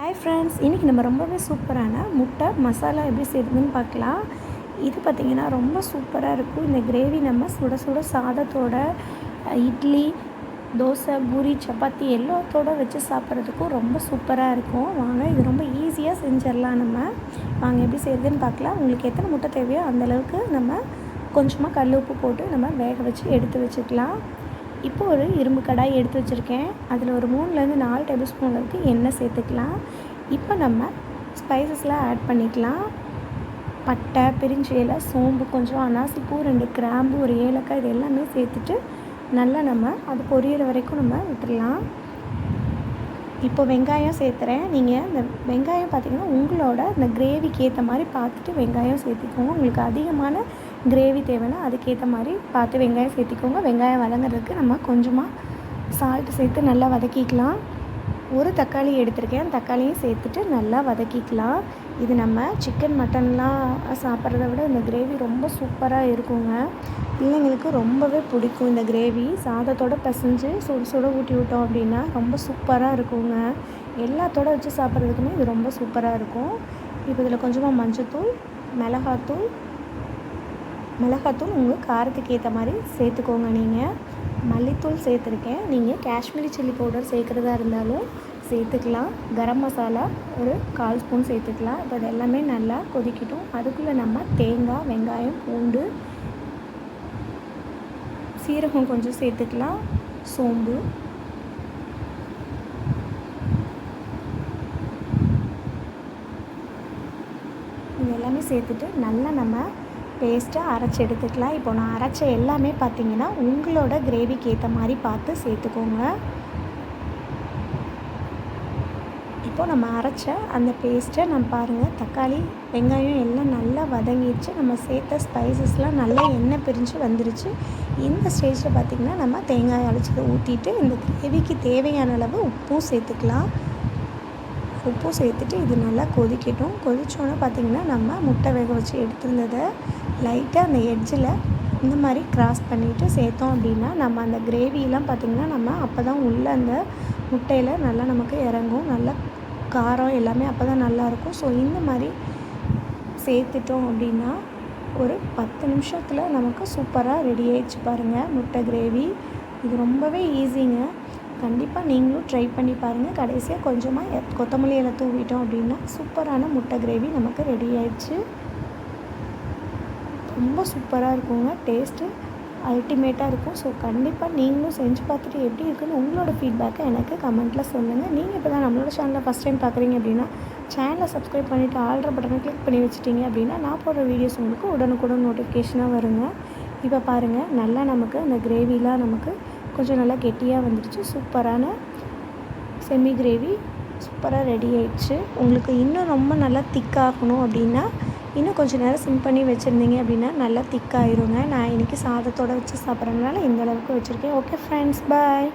Hi friends இன்றைக்கி நம்ம ரொம்பவே சூப்பரான முட்டை மசாலா எப்படி செய்யுதுன்னு பார்க்கலாம். இது பார்த்திங்கன்னா ரொம்ப சூப்பராக இருக்கும். இந்த கிரேவி நம்ம சுட சுட சாதத்தோட இட்லி தோசை பூரி சப்பாத்தி எல்லாத்தோட வச்சு சாப்பிட்றதுக்கும் ரொம்ப சூப்பராக இருக்கும். வாங்க இது ரொம்ப ஈஸியாக செஞ்சிடலாம் நம்ம. வாங்க எப்படி செய்யுதுன்னு பார்க்கலாம். உங்களுக்கு எத்தனை முட்டை தேவையோ அந்தளவுக்கு நம்ம கொஞ்சமாக கல் உப்பு போட்டு நம்ம வேக வச்சு எடுத்து வச்சுக்கலாம். இப்போ ஒரு இரும்பு கடாய் எடுத்து வச்சுருக்கேன். அதில் ஒரு மூணுலேருந்து நாலு டேபிள் ஸ்பூன் அளவுக்கு எண்ணெய் சேர்த்துக்கலாம். இப்போ நம்ம ஸ்பைசஸ்லாம் ஆட் பண்ணிக்கலாம். பட்டை பிரிஞ்சு இலை சோம்பு கொஞ்சம் அனாசிப்பூ ரெண்டு கிராம்பு ஒரு ஏலக்காய் இது எல்லாமே சேர்த்துட்டு நல்லா நம்ம அது பொரியிற வரைக்கும் நம்ம விட்டுடலாம் இப்போ வெங்காயம் சேர்த்துறேன். நீங்கள் இந்த வெங்காயம் பார்த்தீங்கன்னா உங்களோட இந்த கிரேவிக்கு ஏற்ற மாதிரி பார்த்துட்டு வெங்காயம் சேர்த்திக்கோங்க. உங்களுக்கு அதிகமான கிரேவி தேவைன்னா அதுக்கேற்ற மாதிரி பார்த்து வெங்காயம் சேர்த்திக்கோங்க. வெங்காயம் வதங்குறதுக்கு நம்ம கொஞ்சமாக சால்ட் சேர்த்து நல்லா வதக்கிக்கலாம். ஒரு தக்காளி எடுத்திருக்கேன். தக்காளியும் சேர்த்துட்டு நல்லா வதக்கிக்கலாம். இது நம்ம சிக்கன் மட்டன்லாம் சாப்பிட்றத விட இந்த கிரேவி ரொம்ப சூப்பராக இருக்குங்க. பிள்ளைங்களுக்கு ரொம்பவே பிடிக்கும் இந்த கிரேவி சாதத்தோட பிசைஞ்சு சுடு சுட ஊட்டி விட்டோம் அப்படின்னா ரொம்ப சூப்பராக இருக்குங்க. எல்லாத்தோட வச்சு சாப்பிட்றதுக்குமே இது ரொம்ப சூப்பராக இருக்கும். இப்போ இதில் கொஞ்சமாக மஞ்சத்தூள் மிளகாத்தூள் மிளகாத்தூள் உங்கள் காரத்துக்கு ஏற்ற மாதிரி சேர்த்துக்கோங்க நீங்கள் மல்லித்தூள் சேர்த்துருக்கேன். நீங்கள் காஷ்மீரி சில்லி பவுடர் சேர்க்குறதா இருந்தாலும் சேர்த்துக்கலாம். கரம் மசாலா ஒரு கால் ஸ்பூன் சேர்த்துக்கலாம். இப்போ இது எல்லாமே நல்லா கொதிக்கட்டும். அதுக்குள்ளே நம்ம தேங்காய் வெங்காயம் பூண்டு சீரகம் கொஞ்சம் சேர்த்துக்கலாம். சோம்பு. இது எல்லாமே சேர்த்துட்டு நல்லா நம்ம பேஸ்ட்டாக அரைச்சி எடுத்துக்கலாம். இப்போ நான் அரைச்ச எல்லாமே பார்த்தீங்கன்னா உங்களோட கிரேவிக்கு ஏற்ற மாதிரி பார்த்து சேர்த்துக்கோங்க. இப்போ நம்ம அரைச்ச அந்த பேஸ்ட்டை நம்ம பாருங்கள் தக்காளி வெங்காயம் எல்லாம் நல்லா வதங்கிடுச்சு. நம்ம சேர்த்த ஸ்பைசஸ்லாம் நல்லா எண்ணெய் பிரிஞ்சு வந்துருச்சு. இந்த ஸ்டேஜில் பார்த்திங்கன்னா நம்ம தேங்காய் அரைச்சதை ஊற்றிட்டு இந்த கிரேவிக்கு தேவையான அளவு உப்பும் சேர்த்துக்கலாம். உப்பும் சேர்த்துட்டு இது நல்லா கொதிக்கட்டும். கொதிச்சோன்னே பார்த்திங்கன்னா நம்ம முட்டை வேக வச்சு எடுத்திருந்ததை லைட்டாக அந்த எட்ஜில் இந்த மாதிரி கிராஸ் பண்ணிவிட்டு சேர்த்தோம் அப்படின்னா நம்ம அந்த கிரேவிலாம் பார்த்திங்கன்னா நம்ம அப்போ தான் உள்ளே அந்த முட்டையில் நல்லா நமக்கு இறங்கும். நல்லா காரம் எல்லாமே அப்போ தான் நல்லாயிருக்கும். ஸோ இந்த மாதிரி சேர்த்துட்டோம் அப்படின்னா ஒரு பத்து நிமிஷத்தில் நமக்கு சூப்பராக ரெடி ஆயிடுச்சு பாருங்கள் முட்டை கிரேவி. இது ரொம்பவே ஈஸிங்க கண்டிப்பாக நீங்களும் ட்ரை பண்ணி பாருங்கள் கடைசியாக கொஞ்சமாக கொத்தமல்லி இலை தூவிட்டோம் அப்படின்னா சூப்பரான முட்டை கிரேவி நமக்கு ரெடி ஆயிடுச்சு. ரொம்ப சூப்பராக இருக்குங்க. டேஸ்ட்டு அல்டிமேட்டாக இருக்கும். ஸோ கண்டிப்பாக நீங்களும் செஞ்சு பார்த்துட்டு எப்படி இருக்குன்னு உங்களோட ஃபீட்பேக்கை எனக்கு கமெண்ட்டில் சொல்லுங்கள் நீங்கள் இப்போ தான் நம்மளோட சேனலை ஃபஸ்ட் டைம் பார்க்குறீங்க அப்படின்னா சேனலை சப்ஸ்கிரைப் பண்ணிவிட்டு ஆல்ட்ரு பட்டனை கிளிக் பண்ணி வச்சிட்டிங்க அப்படின்னா நான் போடுற வீடியோஸ் உங்களுக்கு உடனுக்குடன் நோட்டிஃபிகேஷனாக வருங்க. இப்போ பாருங்கள் நல்லா நமக்கு அந்த கிரேவிலாம் நமக்கு கொஞ்சம் நல்லா கெட்டியாக வந்துடுச்சு சூப்பரான செமி கிரேவி சூப்பராக ரெடி ஆயிடுச்சு. உங்களுக்கு இன்னும் ரொம்ப நல்லா திக்காகணும் அப்படின்னா இன்னும் கொஞ்சம் நேரம் சிம் பண்ணி வச்சுருந்தீங்க அப்படின்னா நல்லா திக்காயிருங்க நான் இன்றைக்கி சாதத்தோடு வச்சு சாப்பிட்றதுனால இந்த அளவுக்கு வச்சுருக்கேன். Okay friends bye